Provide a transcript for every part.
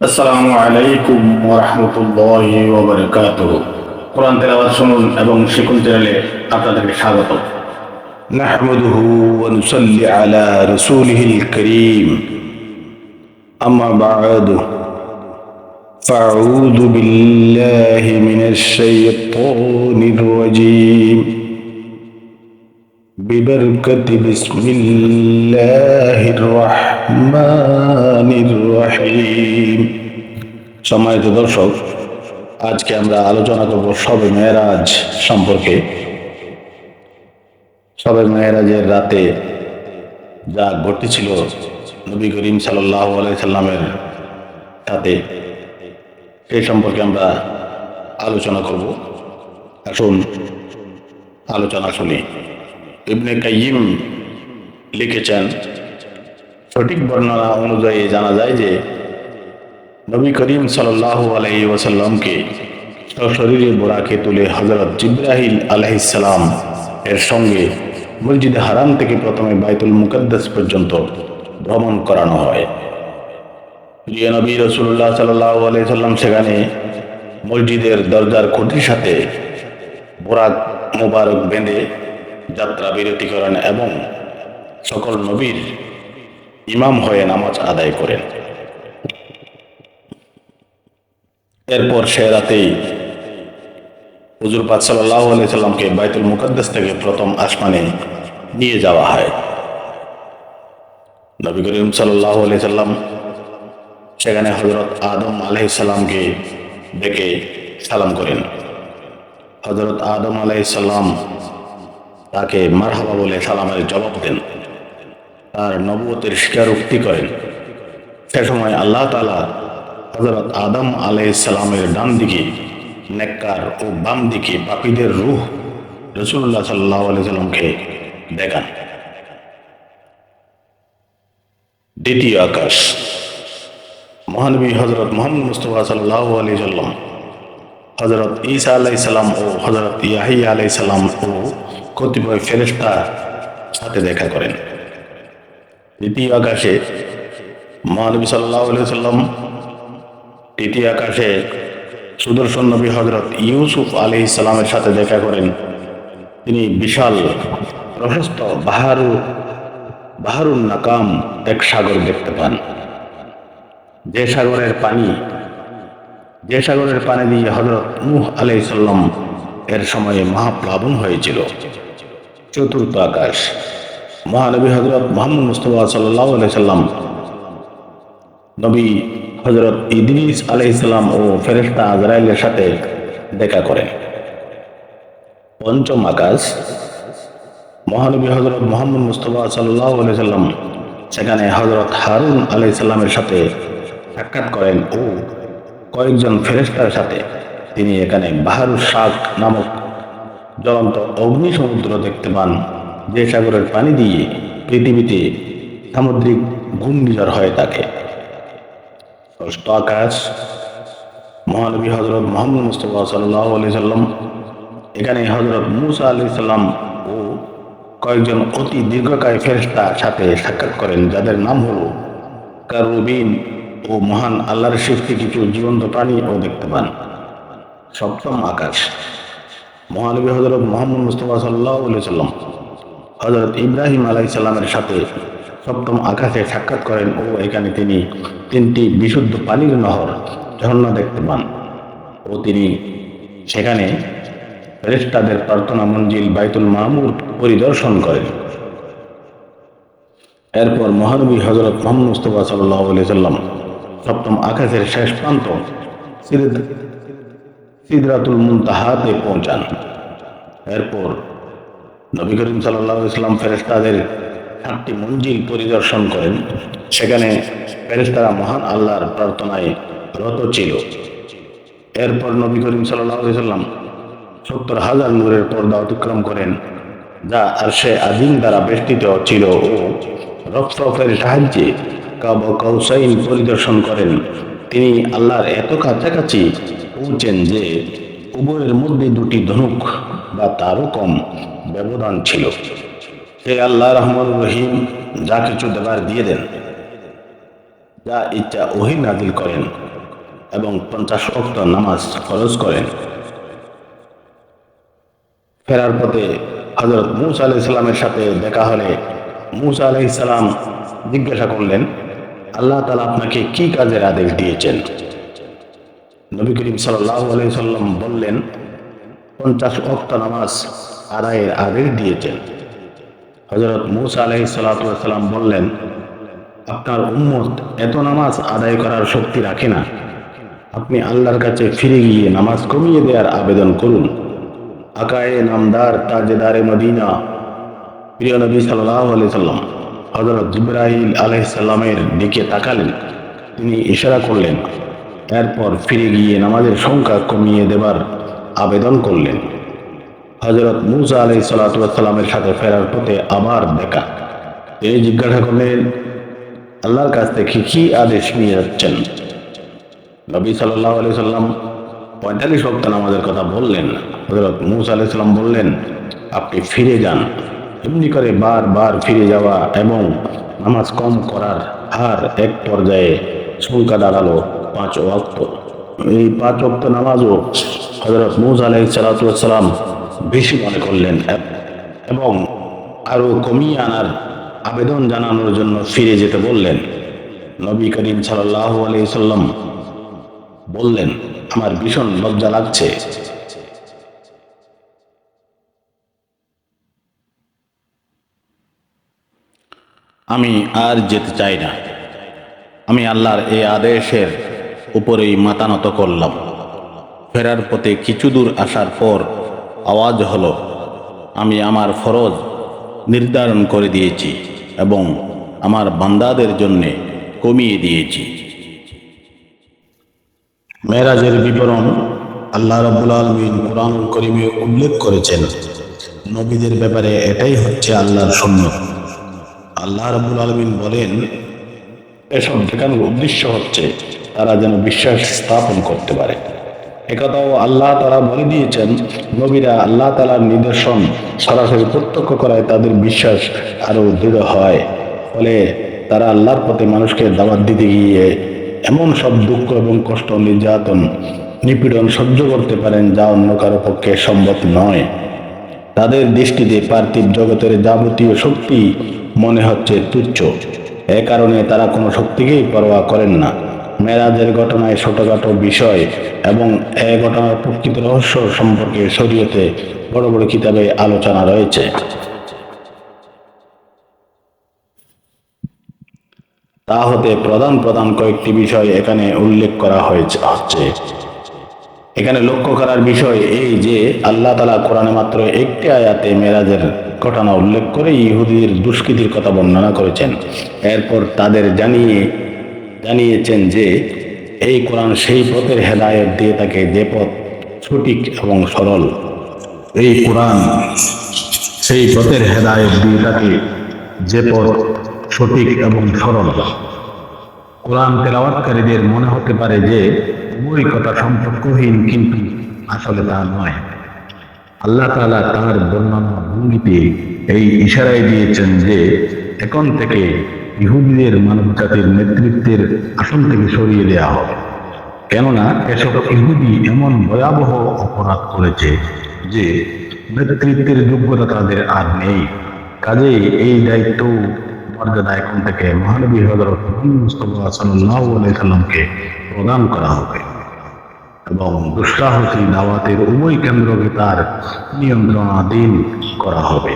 আসসালামু আলাইকুম ওয়া রাহমাতুল্লাহি ওয়া বারাকাতুহু কোরআন তেলাওয়াত শুনুন এবং শিকুন চ্যানেলে আপনাদেরকে স্বাগত نحمده ونصلي على رسوله الكريم أما بعد فأعوذ بالله من الشيطان الرجيم ببركة بسم الله الرحمن الرحيم সম্মানিত দর্শক আজকে আমরা আলোচনা করব সবে মেয়েরাজ সম্পর্কে সবে মেয়েরাজের রাতে যা ঘটেছিল নবী করিম সাল্লাহ সাল্লামের সাথে সেই সম্পর্কে আমরা আলোচনা করব আসুন আলোচনা শুনি ইবনে কাইয়িম লিখেছেন। সঠিক বর্ণনা অনুযায়ী জানা যায় যে, নবী করিম সাল্লাহ আলহি ওসাল্লামকে সশরীরে বোরাকে তুলে হজরত জিব্রাহিল আলহিসাল্লাম এর সঙ্গে মসজিদ হারাম থেকে প্রথমে বাইতুল মুকদ্দাস পর্যন্ত ভ্রমণ করানো হয়। নবী রসুল্লাহ সাল্লাহ আলাইসাল্লাম সেখানে মসজিদের দরজার খুঁটির সাথে বোরাক মোবারক বেঁধে যাত্রা বিরতি করেন এবং সকল নবীর ইমাম হয়ে নামাজ আদায় করেন। এরপর সে রাতেই হুজুর পাক সাল্লাহ সাল্লামকে বাইতুল মুকদ্দাস থেকে প্রথম আসমানে নিয়ে যাওয়া হয়। নবী করিম সাল্লাহ সাল্লাম সেখানে হজরত আদম আলাইসাল্লামকে ডেকে সালাম করেন। হজরত আদম আলাইসাল্লাম তাকে মারহাবা বলে সালামের জবাব দেন। তার নবতের স্বীকারোক্তি করেন। সে সময় আল্লাহ তালা হজরত আদম আলাইসাল্লামের ডান দিকে নেককার ও বাম দিকে পাপীদের রুহ রসুল্লাহ সাল্লাহ আলি সাল্লামকে দেখান। দ্বিতীয় আকাশ। মহানবী হজরত মোহাম্মদ মুস্তফা সাল্লাহ আলি সাল্লাম হজরত ঈসা আলাই সাল্লাম ও হজরত ইয়াহিয়া আলাই সাল্লাম ও কতিপয় ফেরেস্তা সাথে দেখা করেন। দ্বিতীয় আকাশে মহানবী সাল্লাহ আলি সাল্লাম তৃতীয় আকাশে সুদর্শন নবী হজরত ইউসুফ আলি ইসলামের সাথে দেখা করেন। তিনি বিশাল, প্রশস্ত, বাহারু, বাহারুন নাকাম এক সাগর দেখতে পান। যে সাগরের পানি, যে সাগরের পানি দিয়ে হজরত মুহ আলাই সাল্লাম এর সময়ে মহাপ্লাবন হয়েছিল। চতুর্থ আকাশ। মহানবী হজরত মোহাম্মদ মুস্তফা সাল্লাম, নবী হজরত ইদরিস আলাইসাল্লাম ও ফেরেস্তা আজরাইলের সাথে দেখা করেন পঞ্চম আকাশ, মহানবী হজরত মোহাম্মদ মুস্তফা সাল্লাম সেখানে হজরত হারুন আলাইসাল্লামের সাথে সাক্ষাৎ করেন ও কয়েকজন ফেরেস্তার সাথে। তিনি এখানে বাহারু শাক নামক জ্বলন্ত অগ্নি সমুদ্র দেখতে পান, যে সাগরের পানি দিয়ে পৃথিবীতে সামুদ্রিক ঘূর্ণিঝড় হয়ে থাকে ষষ্ঠ আকাশ, মহানবী হজরত মোহাম্মদ মুস্তফা সাল্লাম। এখানে হজরত মুসা আলি সাল্লাম ও কয়েকজন অতি দীর্ঘকায় ফেরস্তার সাথে সাক্ষাৎ করেন, যাদের নাম হল কারুবিন ও মহান আল্লাহর সৃষ্টি কিছু জীবন্ত প্রাণী ও দেখতে পান। সপ্তম আকাশ মহানবী হজরত মোহাম্মদ মুস্তফা সাল্লাহ সাল্লাম হজরত ইব্রাহিম আলাই সাল্লামের সাথে সপ্তম আকাশে সাক্ষাৎ করেন ও এখানে তিনি তিনটি বিশুদ্ধ পানির নহর ঝর্ণা দেখতে পান। ও তিনি সেখানে ফেরেস্তাদের প্রার্থনা মঞ্জিল বাইতুল মামুর পরিদর্শন করেন। এরপর মহানবী হজরত মোহাম্মদ মুস্তফা সাল্লাহ সাল্লাম সপ্তম আকাশের শেষ প্রান্ত সিদরাতুল মুনতাহাতে পৌঁছান। এরপর নবী করিম সাল্লাহ ইসলাম ফেরেস্তাদের সাতটি মঞ্জিল পরিদর্শন করেন। সেখানে ফেরেস্তারা মহান আল্লাহর প্রার্থনায় রত ছিল। এরপর নবী করিম সাল্লাহ সাল্লাম সত্তর হাজার নূরের পর্দা অতিক্রম করেন, যা আর সে আদিম দ্বারা বেষ্টিত ছিল ও রফরফের সাহায্যে কাব কৌসাইন পরিদর্শন করেন। তিনি আল্লাহর এত কাছাকাছি পৌঁছেন যে উভয়ের মধ্যে দুটি ধনুক বা তারও কম ব্যবধান ছিল। হে আল্লাহ রহমান রহিম, যা কিছু দেবার দিয়ে দেন, যা ইচ্ছা ওহি নাজিল করেন এবং পঞ্চাশ অক্ত নামাজ খরচ করেন। ফেরার পথে হজরত মুসা আলাহ ইসলামের সাথে দেখা হলে মুসা আলাহ ইসলাম জিজ্ঞাসা করলেন, আল্লাহ তালা আপনাকে কি কাজের আদেশ দিয়েছেন? নবী করিম সাল্লাম বললেন, পঞ্চাশ অক্ত নামাজ আদায়ের আদেশ দিয়েছেন। হজরত মুসা আলাহি সাল্লাম বললেন, আপনার উম্মত এত নামাজ আদায় করার শক্তি রাখে না। আপনি আল্লাহর কাছে ফিরে গিয়ে নামাজ কমিয়ে দেওয়ার আবেদন করুন। আকায়ে নামদার তাজেদারে মদিনা। প্রিয় নবী সাল্লাহ আলি সাল্লাম হজরত জিব্রাহিল আলাইসাল্লামের দিকে তাকালেন। তিনি ইশারা করলেন এরপর ফিরে গিয়ে নামাজের সংখ্যা কমিয়ে দেবার আবেদন করলেন। হজরত মুসা আলাই সাল্লাতামের সাথে ফেরার পথে আবার দেখা। তিনি জিজ্ঞাসা করলেন, আল্লাহর কাছ থেকে কি আদেশ নিয়ে যাচ্ছেন? নবী সাল্লাহ আলি সাল্লাম পঁয়তাল্লিশ ভক্ত নামাজের কথা বললেন। হজরত মুসা আলাই সাল্লাম বললেন, আপনি ফিরে যান। এমনি করে বারবার ফিরে যাওয়া এবং নামাজ কম করার হার এক পর্যায়ে সংখ্যা দাঁড়াল। পাঁচ ওয়াক্ত। এই পাঁচ ওয়াক্ত নামাজও হজরত মুসা আলাই সালাতাম বেশি মনে করলেন এবং আরও কমিয়ে আনার আবেদন জানানোর জন্য ফিরে যেতে বললেন। নবী করিম সাল্লাহ আলি সাল্লাম বললেন, আমার ভীষণ লজ্জা লাগছে। আমি আর যেতে চাই না। আমি আল্লাহর এই আদেশের উপরেই মাতানত করলাম। ফেরার পথে কিছু দূর আসার পর আওয়াজ হলো, আমি আমার ফরজ নির্ধারণ করে দিয়েছি এবং আমার বান্দাদের জন্যে কমিয়ে দিয়েছি। মেরাজের বিবরণ আল্লাহ রবুল আলমিন কোরআন করিমে উল্লেখ করেছেন। নবীদের ব্যাপারে এটাই হচ্ছে আল্লাহর সুন্নত। আল্লাহ রবুল আলমিন বলেন, এসব দেখানোর উদ্দেশ্য হচ্ছে তারা যেন বিশ্বাস স্থাপন করতে পারে। একথাও আল্লাহ তারা বলে দিয়েছেন, নবীরা আল্লাহ তালার নিদর্শন সরাসরি প্রত্যক্ষ করায় তাদের বিশ্বাস আরও দৃঢ় হয়। ফলে তারা আল্লাহর পথে মানুষকে দাওয়াত দিতে গিয়ে এমন সব দুঃখ এবং কষ্ট নির্যাতন, নিপীড়ন সহ্য করতে পারেন যা অন্য কারও পক্ষে সম্ভব নয়। তাদের দৃষ্টিতে পার্থিব জগতের যাবতীয় শক্তি মনে হচ্ছে তুচ্ছ। এ কারণে তারা কোনো শক্তিকেই পরোয়া করেন না। মেরাজের ঘটনায় ছোটখাটো বিষয় এবং এ ঘটনার প্রকৃত রহস্য সম্পর্কে শরীয়তে বড় বড় কিতাবে আলোচনা রয়েছে। তা হতে প্রধান প্রধান কয়েকটি বিষয় এখানে উল্লেখ করা হয়েছে, হচ্ছে। এখানে লক্ষ্য করার বিষয় এই যে আল্লাহ তালা কোরআনে মাত্র একটি আয়াতে মেরাজের ঘটনা উল্লেখ করে ইহুদির দুষ্কৃতির কথা বর্ণনা করেছেন। এরপর তাদের জানিয়ে জানিয়েছেন যে, এই কোরআন সেই পথের হেদায়ত দিয়ে তাকে যে পথ সঠিক এবং সরল, এই কোরআন সেই পথের হেদায়ত দিয়ে তাকে যে পথ সঠিক এবং সরল। কোরআন তেলাওয়াতকারীদের মনে হতে পারে যে উভয় কথা সম্পর্কহীন কিন্তু আসলে তা নয়। আল্লাহ তাআলা তার বর্ণনা ভঙ্গিতে এই ইশারায় দিয়েছেন যে, এখন থেকে ইহুদিদের মানব জাতির নেতৃত্বের আসন থেকে সরিয়ে দেওয়া হবে। কেননা, এসব ইহুদি এমন ভয়াবহ অপরাধ করেছে যে নেতৃত্বের যোগ্যতা তাদের আর নেই। কাজে এই দায়িত্ব মর্যাদা এখন থেকে মহানবী হজরত সাল্লামকে প্রদান করা হবে এবং দুঃসাহসী দাওয়াতের উভয় কেন্দ্রকে তার নিয়ন্ত্রণাধীন করা হবে।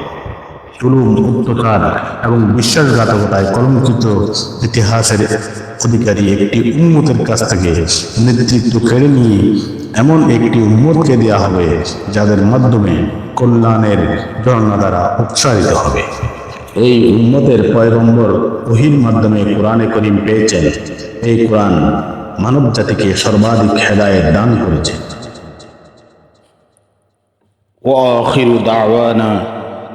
জুলুম অত্যাচার এবং বিশ্বাসঘাতকতায় কলঙ্কিত ইতিহাসের অধিকারী একটি উন্মতের কাছ থেকে নেতৃত্ব কেড়ে নিয়ে এমন একটি উন্মতকে দেওয়া হবে যাদের মাধ্যমে কল্যাণের ঝর্ণা দ্বারা উৎসাহিত হবে এই উন্মতের পয়গম্বর ওহির মাধ্যমে কোরআনে করিম পেয়েছেন এই কোরআন মানব জাতিকে সর্বাধিক হেদায়েত দান করেছে وآخر دعوانا